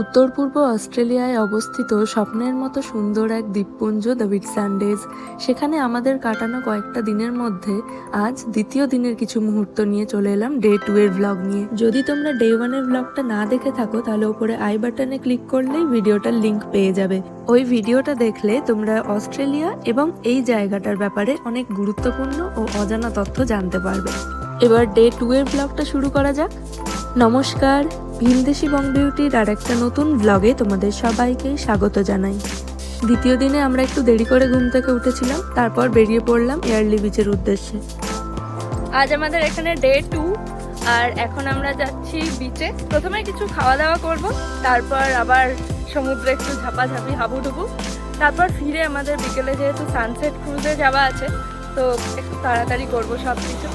উত্তর পূর্ব অস্ট্রেলিয়ায় অবস্থিত স্বপ্নের মতো সুন্দর এক দ্বীপপুঞ্জ, দ্য সানডেজ সেখানে আমাদের কাটানো কয়েকটা দিনের মধ্যে আজ দ্বিতীয় দিনের কিছু মুহূর্ত নিয়ে চলে এলাম ডে টু এর ব্লগ নিয়ে। যদি তোমরা ডে ওয়ানের ব্লগটা না দেখে থাকো, তাহলে ওপরে আই বাটনে ক্লিক করলেই ভিডিওটার লিংক পেয়ে যাবে। ওই ভিডিওটা দেখলে তোমরা অস্ট্রেলিয়া এবং এই জায়গাটার ব্যাপারে অনেক গুরুত্বপূর্ণ ও অজানা তথ্য জানতে পারবে। এবার ডে টু এর ব্লগটা শুরু করা যাক। নমস্কার। ভিনদেশি বং বিউটির আর একটা নতুন ব্লগে তোমাদের সবাইকে স্বাগত জানাই। দ্বিতীয় দিনে আমরা একটু দেরি করে ঘুম থেকে উঠেছিলাম, তারপর বেরিয়ে পড়লাম এয়ারলি বিচের উদ্দেশ্যে। আজ আমাদের এখানে ডে টু আর এখন আমরা যাচ্ছি বিচে প্রথমে কিছু খাওয়া দাওয়া করব, তারপর আবার সমুদ্রে একটু ঝাপাঝাপি, হাবুডুবু। তারপর ফিরে আমাদের বিকেলে যেহেতু সানসেট ক্রুজে যাওয়া আছে, তো একটু তাড়াতাড়ি করব সব কিছু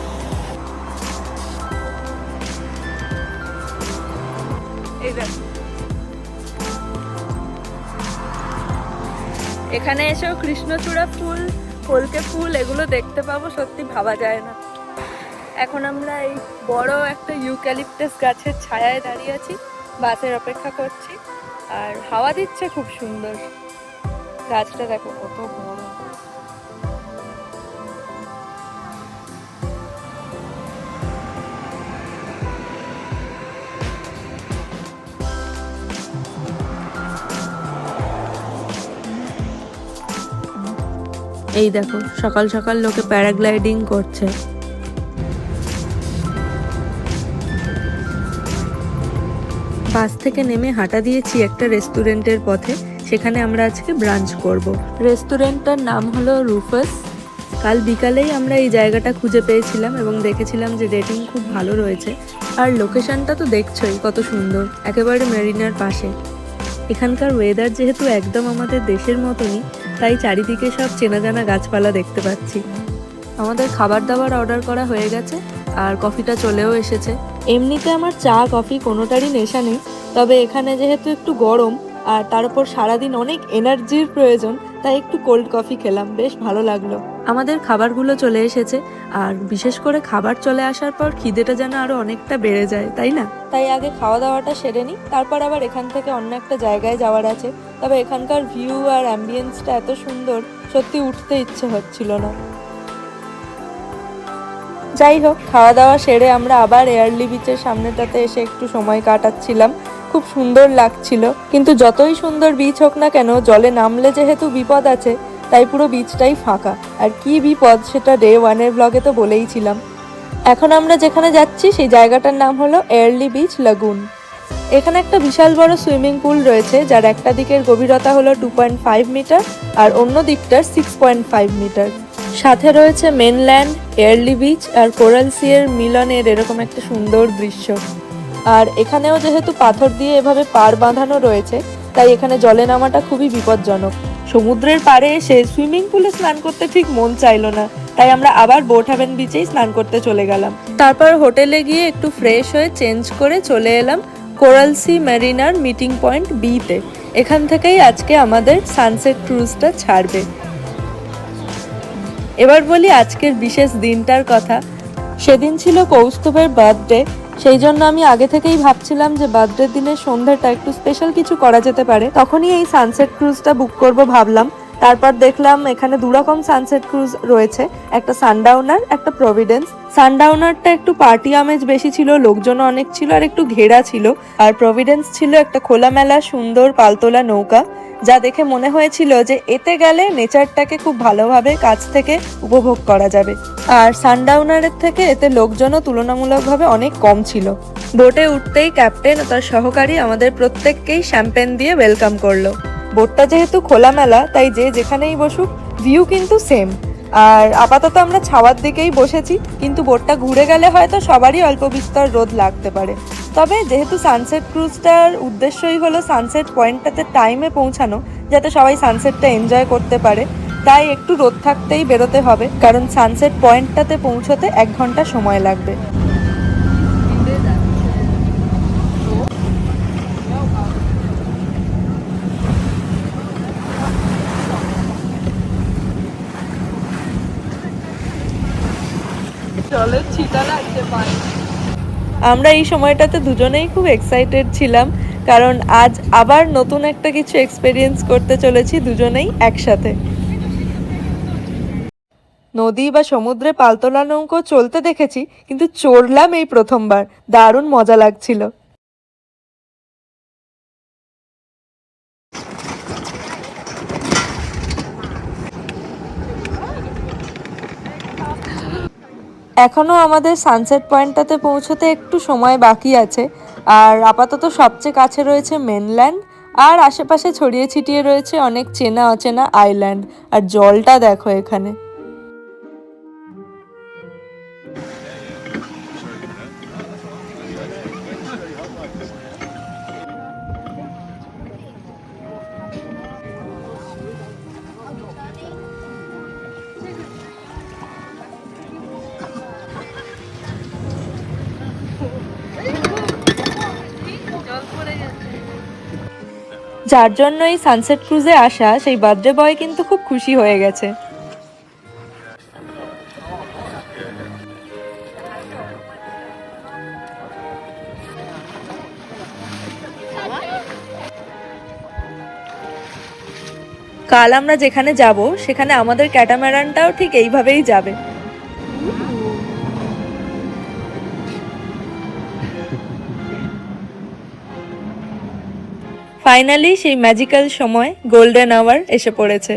এখানে এসেও কৃষ্ণচূড়া ফুল, কলকে ফুল, এগুলো দেখতে পাবো, সত্যি ভাবা যায় না। এখন আমরা এই বড় একটা ইউক্যালিপটাস গাছের ছায়ায় দাঁড়িয়ে আছি, বাসের অপেক্ষা করছি, আর হাওয়া দিচ্ছে খুব সুন্দর। গাছটা দেখো কত বড়। এই দেখো, সকাল সকাল লোকে প্যারাগ্লাইডিং করছে। বাস থেকে নেমে হাঁটা দিয়েছি একটা রেস্টুরেন্টের পথে, সেখানে আমরা আজকে ব্রাঞ্চ করব। রেস্টুরেন্টটার নাম হলো রুফাস। কাল বিকালেই আমরা এই জায়গাটা খুঁজে পেয়েছিলাম এবং দেখেছিলাম যে রেটিং খুব ভালো রয়েছে। আর লোকেশনটা তো দেখছোই, কত সুন্দর, একেবারে মেরিনার পাশে। এখানকার ওয়েদার যেহেতু একদম আমাদের দেশের মতনই তাই চারিদিকে সব চেনা জানা গাছপালা দেখতে পাচ্ছি। আমাদের খাবার দাবার অর্ডার করা হয়ে গেছে আর কফিটা চলেও এসেছে। এমনিতে আমার চা কফি কোনোটারই নেশা নেই তবে এখানে যেহেতু একটু গরম আর তার উপর সারাদিন অনেক এনার্জির প্রয়োজন তাই একটু কোল্ড কফি খেলাম বেশ ভালো লাগল। আমাদের খাবারগুলো চলে এসেছে, আর বিশেষ করে খাবার চলে আসার পর খিদেটা যেন আরও অনেকটা বেড়ে যায়, তাই না? তাই আগে খাওয়া দাওয়াটা সেরে নিই তারপর আবার এখান থেকে অন্য একটা জায়গায় যাওয়ার আছে। তবে এখানকার ভিউ আর অ্যাম্বিয়েন্সটা এত সুন্দর, সত্যি উঠতে ইচ্ছে হচ্ছিল না। যাই হোক, খাওয়া দাওয়া সেরে আমরা আবার এয়ারলি বিচের সামনেটাতে এসে একটু সময় কাটাচ্ছিলাম। খুব সুন্দর লাগছিল, কিন্তু যতই সুন্দর বিচ হোক না কেন, জলে নামলে যেহেতু বিপদ আছে তাই পুরো বিচটাই ফাঁকা। আর কি বিপদ, সেটা ডে ওয়ানের ব্লগে তো বলেইছিলাম এখন আমরা যেখানে যাচ্ছি, সেই জায়গাটার নাম হলো এয়ারলি বিচ লাগুন এখানে একটা বিশাল বড় সুইমিং পুল রয়েছে, যার একটা দিকের গভীরতা হলো টু পয়েন্ট ফাইভ মিটার আর অন্য দিকটার সিক্স পয়েন্ট ফাইভ মিটার সাথে রয়েছে মেনল্যান্ড এয়ারলি বিচ আর কোরাল সিয়ের মিলনের এরকম একটা সুন্দর দৃশ্য। আর এখানেও যেহেতু পাথর দিয়ে এভাবে পার বাঁধানো রয়েছে, তাই এখানে জলে নামাটা খুবই বিপজ্জনক। সমুদ্রের পাড়ে এসে সুইমিং পুলে স্নান করতে ঠিক মন চাইলো না। তাই আমরা আবার বোট হ্যাভেন বিচেই স্নান করতে চলে গেলাম। তারপর হোটেলে গিয়ে একটু ফ্রেশ হয়ে চেঞ্জ করে চলে এলাম কোরাল সি মেরিনার মিটিং পয়েন্ট বিতে। এখান থেকেই আজকে আমাদের সানসেট ক্রুজটা ছাড়বে। এবার বলি আজকের বিশেষ দিনটার কথা। সেদিন ছিল কৌস্তভের বার্থডে সেই জন্য আমি আগে থেকেই ভাবছিলাম যে বার্থডে দিনের সন্ধ্যাটা একটু স্পেশাল কিছু করা যেতে পারে। তখনই এই সানসেট ক্রুজটা বুক করব ভাবলাম। তারপর দেখলাম এখানে দু রকম সানসেট ক্রুজ রয়েছে। একটা সানডাউনার একটা প্রভিডেন্স সানডাউনারটা একটু পার্টি আমেজ বেশি ছিল, লোকজনও অনেক ছিল আর একটু ঘেরা ছিল। আর প্রভিডেন্স ছিল একটা খোলামেলা, সুন্দর, পালতোলা নৌকা। যা দেখে মনে হয়েছিল যে এতে গেলে নেচারটাকে খুব ভালোভাবে কাছ থেকে উপভোগ করা যাবে। আর সানডাউনারের থেকে এতে লোকজনও তুলনামূলকভাবে অনেক কম ছিল। বোটে উঠতেই ক্যাপ্টেন ও তার সহকারী আমাদের প্রত্যেককেই শ্যাম্পেন দিয়ে ওয়েলকাম করল। বোটটা যেহেতু খোলামেলা, তাই যে যেখানেই বসুক, ভিউ কিন্তু সেম। আর আপাতত আমরা ছাওয়ার দিকেই বসেছি, কিন্তু বোটটা ঘুরে গেলে হয়তো সবারই অল্প বিস্তর রোদ লাগতে পারে। তবে যেহেতু সানসেট ক্রুজটার উদ্দেশ্যই হলো সানসেট পয়েন্টটাতে টাইমে পৌঁছানো, যাতে সবাই সানসেটটা এনজয় করতে পারে, তাই একটু রোদ থাকতেই বেরোতে হবে, কারণ সানসেট পয়েন্টটাতে পৌঁছতে এক ঘণ্টা সময় লাগবে। জলের ছিটা লাগছে পায়ে আমরা এই সময়টাতে দুজনেই খুব এক্সাইটেড ছিলাম, কারণ আজ আবার নতুন একটা কিছু এক্সপেরিয়েন্স করতে চলেছি দুজনেই একসাথে। নদী বা সমুদ্রে পালতোলা নৌকো চলতে দেখেছি, কিন্তু চড়লাম এই প্রথমবার। দারুণ মজা লাগছিল। এখনও আমাদের সানসেট পয়েন্টটাতে পৌঁছতে একটু সময় বাকি আছে। আর আপাতত সবচেয়ে কাছে রয়েছে মেনল্যান্ড আর আশেপাশে ছড়িয়ে ছিটিয়ে রয়েছে অনেক চেনা অচেনা আইল্যান্ড আর জলটা দেখো এখানে। যার জন্য এই সানসেট ক্রুজে আসা, সেই বার্থডে বয় কিন্তু খুব খুশি হয়ে গেছে। কাল আমরা যেখানে যাব, সেখানে আমাদের ক্যাটাম্যারানটাও ঠিক এইভাবেই যাবে। ফাইনালি সেই ম্যাজিক্যাল সময় গোল্ডেন আওয়ার এসে পড়েছে।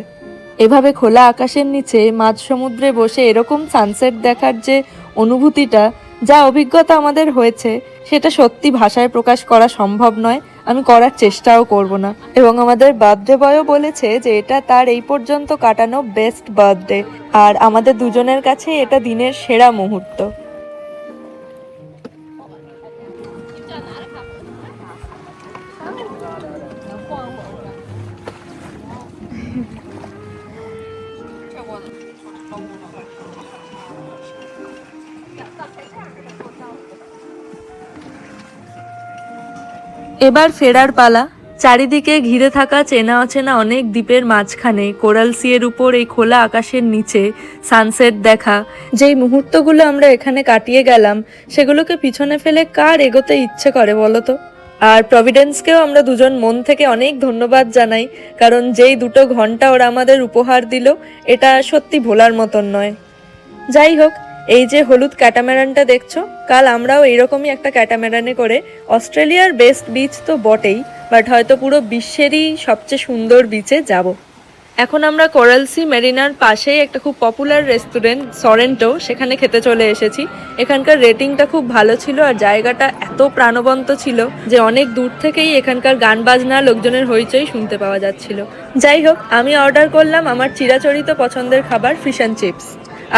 এভাবে খোলা আকাশের নিচে মাঝ সমুদ্রে বসে এরকম সানসেট দেখার যে অনুভূতিটা, যা অভিজ্ঞতা আমাদের হয়েছে, সেটা সত্যি ভাষায় প্রকাশ করা সম্ভব নয়, আমি করার চেষ্টাও করব না। এবং আমাদের বার্থডে বয়ও বলেছে যে এটা তার এই পর্যন্ত কাটানো বেস্ট বার্থডে আর আমাদের দুজনের কাছে এটা দিনের সেরা মুহূর্ত। এবার ফেরার পালা। চারিদিকে ঘিরে থাকা চেনা অচেনা অনেক দ্বীপের মাঝখানে কোরাল সিয়ের উপর এই খোলা আকাশের নিচে সানসেট দেখা। যেই মুহূর্তগুলো আমরা এখানে কাটিয়ে গেলাম, সেগুলোকে পিছনে ফেলে কার এগোতে ইচ্ছে করে বলো তো? আর প্রভিডেন্সকেও আমরা দুজন মন থেকে অনেক ধন্যবাদ জানাই, কারণ যেই দুটো ঘণ্টা ওরা আমাদের উপহার দিল, এটা সত্যি ভোলার মতন নয়। যাই হোক, এই যে হলুদ ক্যাটামেরানটা দেখছ, কাল আমরাও এইরকমই একটা ক্যাটামেরানে করে, অস্ট্রেলিয়ার বেস্ট বিচ তো বটেই, বাট হয়তো পুরো বিশ্বেরই সবচেয়ে সুন্দর বিচে যাব। এখন আমরা কোরালসি মেরিনার পাশেই একটা খুব পপুলার রেস্টুরেন্ট সরেন্টো সেখানে খেতে চলে এসেছি। এখানকার রেটিংটা খুব ভালো ছিল আর জায়গাটা এত প্রাণবন্ত ছিল যে অনেক দূর থেকেই এখানকার গান বাজনা লোকজনের হইচই শুনতে পাওয়া যাচ্ছিল। যাই হোক, আমি অর্ডার করলাম আমার চিরাচরিত পছন্দের খাবার ফিশ অ্যান্ড চিপস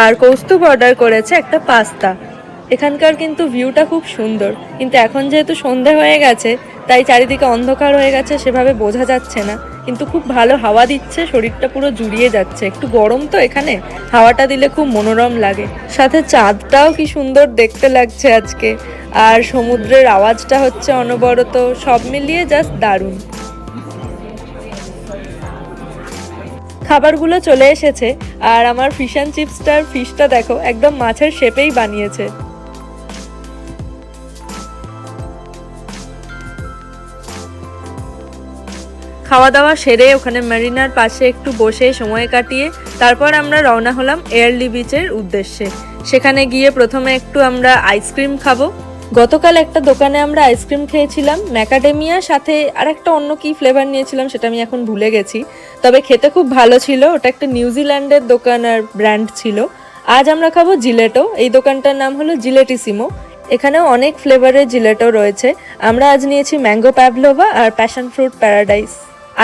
আর কৌস্তুভ অর্ডার করেছে একটা পাস্তা এখানকার কিন্তু ভিউটা খুব সুন্দর। কিন্তু এখন যেহেতু সন্ধে হয়ে গেছে তাই চারিদিকে অন্ধকার হয়ে গেছে, সেভাবে বোঝা যাচ্ছে না। কিন্তু খুব ভালো হাওয়া দিচ্ছে, শরীরটা পুরো জুড়িয়ে যাচ্ছে। একটু গরম তো এখানে, হাওয়াটা দিলে খুব মনোরম লাগে। সাথে চাঁদটাও কি সুন্দর দেখতে লাগছে আজকে। আর সমুদ্রের আওয়াজটা হচ্ছে অনবরত, সব মিলিয়ে জাস্ট দারুণ। খাবারগুলো চলে এসেছে, আর আমার ফিশ অ্যান্ড চিপসটার ফিশটা দেখো, একদম মাছের শেপেই বানিয়েছে। খাওয়া দাওয়া সেরে ওখানে মেরিনার পাশে একটু বসে সময় কাটিয়ে তারপর আমরা রওনা হলাম এয়ারলি বিচের উদ্দেশ্যে। সেখানে গিয়ে প্রথমে একটু আমরা আইসক্রিম খাব। গতকাল একটা দোকানে আমরা আইসক্রিম খেয়েছিলাম ম্যাকাডেমিয়া সাথে আর একটা অন্য কি ফ্লেভার নিয়েছিলাম সেটা আমি এখন ভুলে গেছি। তবে খেতে খুব ভালো ছিল, ওটা একটা নিউজিল্যান্ডের দোকান আর ব্র্যান্ড ছিল। আজ আমরা খাব জিলেটো, এই দোকানটার নাম হলো জিলেটিসিমো। এখানেও অনেক ফ্লেভারের জিলেটো রয়েছে। আমরা আজ নিয়েছি ম্যাঙ্গো প্যাভলোভা আর প্যাশন ফ্রুট প্যারাডাইস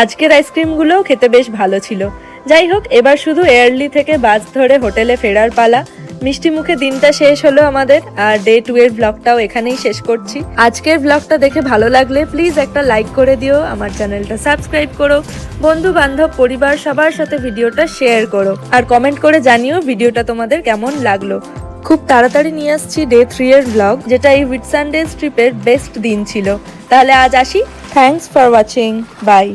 আজকের আইসক্রিমগুলোও খেতে বেশ ভালো ছিল। যাই হোক, এবার শুধু এয়ারলি থেকে বাস ধরে হোটেলে ফেরার পালা। মিষ্টি মুখে দিনটা শেষ হলো আমাদের, আর ডে টু এর ব্লগটাও এখানেই শেষ করছি। আজকের ব্লগটা দেখে ভালো লাগলে প্লিজ একটা লাইক করে দিও, আমার চ্যানেলটা সাবস্ক্রাইব করো বন্ধু বান্ধব পরিবার, সবার সাথে ভিডিওটা শেয়ার করো, আর কমেন্ট করে জানিও ভিডিওটা তোমাদের কেমন লাগল। খুব তাড়াতাড়ি নিয়ে আসছি ডে থ্রি এর ব্লগ যেটা এই উইট সানডে ট্রিপের বেস্ট দিন ছিল। তাহলে আজ আসি। Thanks for watching by